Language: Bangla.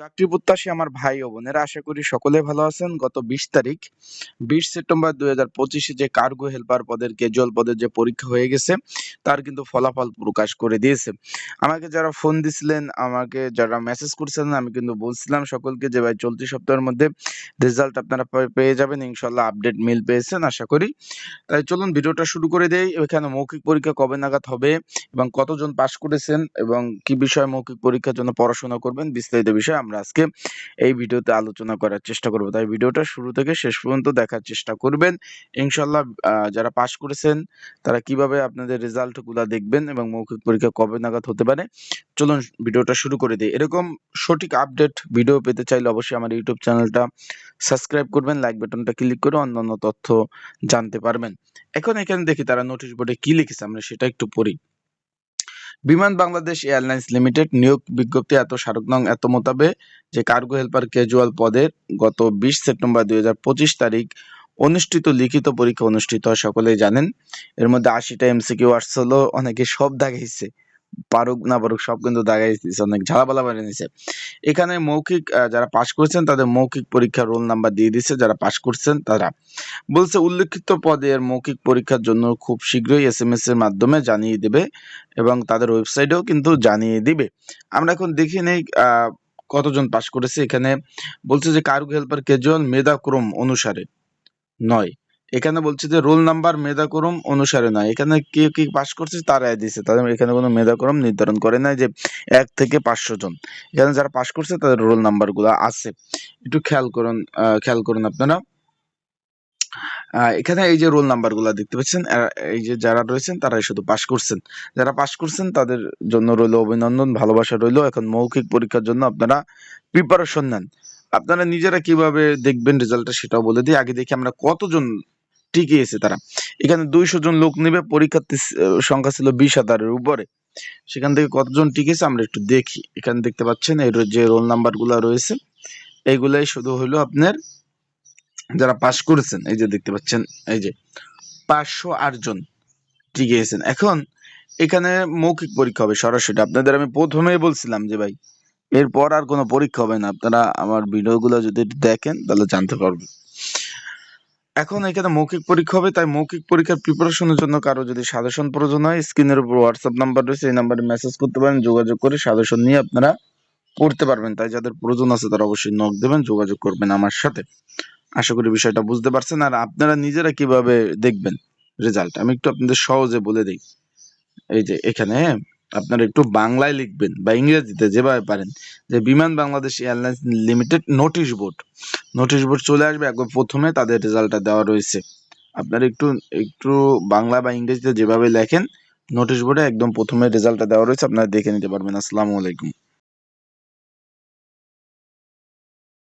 চাকরি প্রত্যাশী আমার ভাই ও বোনেরা, আশা করি সকলে ভালো আছেন। গত বিশ তারিখ, বিশ সেপ্টেম্বর দুই হাজার পঁচিশে যে কার্গো হেল্পার পদের ক্যাজুয়াল পদের যে পরীক্ষা হয়ে গেছে, তার কিন্তু ফলাফল প্রকাশ করে দিয়েছে। আমাকে যারা ফোন দিছিলেন, আমাকে যারা মেসেজ করছিলেন, আমি কিন্তু বলছিলাম সকলকে যে, ভাই, চলতি সপ্তাহের মধ্যে রেজাল্ট আপনারা পেয়ে যাবেন। ইনশাল্লাহ আপডেট মিল পেয়েছেন, আশা করি। তাই চলুন ভিডিওটা শুরু করে দেই। এখানে মৌখিক পরীক্ষা কবে নাগাদ হবে এবং কতজন পাশ করেছেন এবং কি বিষয়ে মৌখিক পরীক্ষার জন্য পড়াশোনা করবেন, বিস্তারিত বিষয়ে আমরা আজকে এই ভিডিওতে আলোচনা করার চেষ্টা করব। তাই ভিডিওটা শুরু থেকে শেষ পর্যন্ত দেখার চেষ্টা করবেন। ইনশাল্লাহ যারা পাশ করেছেন, তারা কীভাবে আপনাদের রেজাল্টগুলো দেখবেন এবং মৌখিক পরীক্ষা কবে নাগাদ হতে পারে, চলুন ভিডিওটা শুরু করে দিই। এরকম সঠিক আপডেট ভিডিও পেতে চাইলে অবশ্যই আমার ইউটিউব চ্যানেলটা সাবস্ক্রাইব করবেন, লাইক বাটনটা ক্লিক করে অন্যান্য তথ্য জানতে পারবেন। এখন এখানে দেখি তারা নোটিশ বোর্ডে কি লিখেছে, আমরা সেটা একটু পড়ি। বিমান বাংলাদেশ এয়ারলাইন্স লিমিটেড নিয়োগ বিজ্ঞপ্তি এত স্মারক নং এত মোতাবে যে কার্গো হেল্পার ক্যাজুয়াল পদের গত বিশ সেপ্টেম্বর দুই হাজার পঁচিশ তারিখ অনুষ্ঠিত লিখিত পরীক্ষা অনুষ্ঠিত হয়, সকলেই জানেন। এর মধ্যে আশিটা এমসিকিউ আসছিল, অনেকে সব দাগাইছে পারুক না পারুক, সব কিন্তু দাগাই অনেক ঝালাপালা বানিয়ে নিছে। এখানে মৌখিক যারা পাশ করেছেন, তাদের মৌখিক পরীক্ষার রোল নাম্বার দিয়ে দিচ্ছে যারা পাশ করছেন, তারা। বলছে, উল্লেখিত পদের মৌখিক পরীক্ষার জন্য খুব শীঘ্রই এস এম এস এর মাধ্যমে জানিয়ে দেবে এবং তাদের ওয়েবসাইটেও কিন্তু জানিয়ে দিবে। আমরা এখন দেখে নেই কতজন পাশ করেছে। এখানে বলছে যে কার্গো হেল্পার ক্যাজুয়াল মেধাক্রম অনুসারে নয়। এখানে বলছে যে রোল নাম্বার মেধাক্রম অনুসারে নয়। এখানে কে কি পাশ করছে তারাই দিছে তাদের এখানে কোনো মেধাক্রম নির্ধারণ করে নাই যে এক থেকে পাঁচশো জন। এখানে যারা পাশ করছে তাদের রোল নাম্বারগুলো আছে। একটু খেয়াল করুন খেয়াল করুন আপনারা। এখানে এই যে রোল নাম্বারগুলা দেখতে পাচ্ছেন এই যে যারা রয়েছেন তারাই শুধু পাশ করছেন। যারা পাশ করছেন তাদের জন্য রইল অভিনন্দন, ভালোবাসা রইল। এখন মৌখিক পরীক্ষার জন্য আপনারা প্রিপারেশন নেন। আপনারা নিজেরা কীভাবে দেখবেন রেজাল্টটা সেটাও বলে দিই। আগে দেখি আমরা কতজন টিকে এসে তারা। এখানে দুইশো জন লোক নেবে পরীক্ষার্থী সংখ্যা ছিল বিশ হাজারের উপরে। সেখান থেকে কতজন টিকেছে আমরা একটু দেখি। এখানে দেখতে পাচ্ছেন এই রো- যে রোল নাম্বারগুলা রয়েছে এইগুলাই শুধু হলো আপনার যারা পাশ করেছেন। এই যে দেখতে পাচ্ছেন, এই যে পাঁচশো আট জন টিকে গেছেন এখন এখানে মৌখিক পরীক্ষা হবে সরাসরি। আপনাদের আমি প্রথমেই বলছিলাম যে ভাই, এরপর আর কোনো পরীক্ষা হবে না। আপনারা আমার ভিডিওগুলো যদি দেখেন, তাহলে জানতে পারবেন। এখন এখানে মৌখিক পরীক্ষা হবে, তাই মৌখিক পরীক্ষার প্রিপারেশনের জন্য কারও যদি সাজেশন প্রয়োজন হয় স্ক্রিনের উপর হোয়াটসঅ্যাপ নাম্বার রয়েছে, এই নাম্বারে মেসেজ করতে পারেন, যোগাযোগ করে সাজেশন নিয়ে আপনারা পড়তে পারবেন। তাই যাদের প্রয়োজন আছে, তারা অবশ্যই নক দেবেন, যোগাযোগ করবেন আমার সাথে। আশা করি বিষয়টা বুঝতে পারছেন। আর আপনারা নিজেরা কীভাবে দেখবেন রেজাল্ট আমি একটু আপনাদের সহজে বলে দিই। এই যে এখানে আপনারা একটু বাংলায় লিখবেন বা ইংরেজিতে যেভাবে পারেন, যে Biman Bangladesh airlines limited notice board. Notice board চলে আসবে, একবার প্রথমে তাদের রেজাল্টটা দেওয়া রয়েছে। আপনারা একটু একটু বাংলা বা ইংরেজিতে যেভাবে লেখেন, নোটিশ বোর্ডে একদম প্রথমে রেজাল্টটা দেওয়া রয়েছে, আপনারা দেখে নিতে পারবেন। আসসালামু আলাইকুম।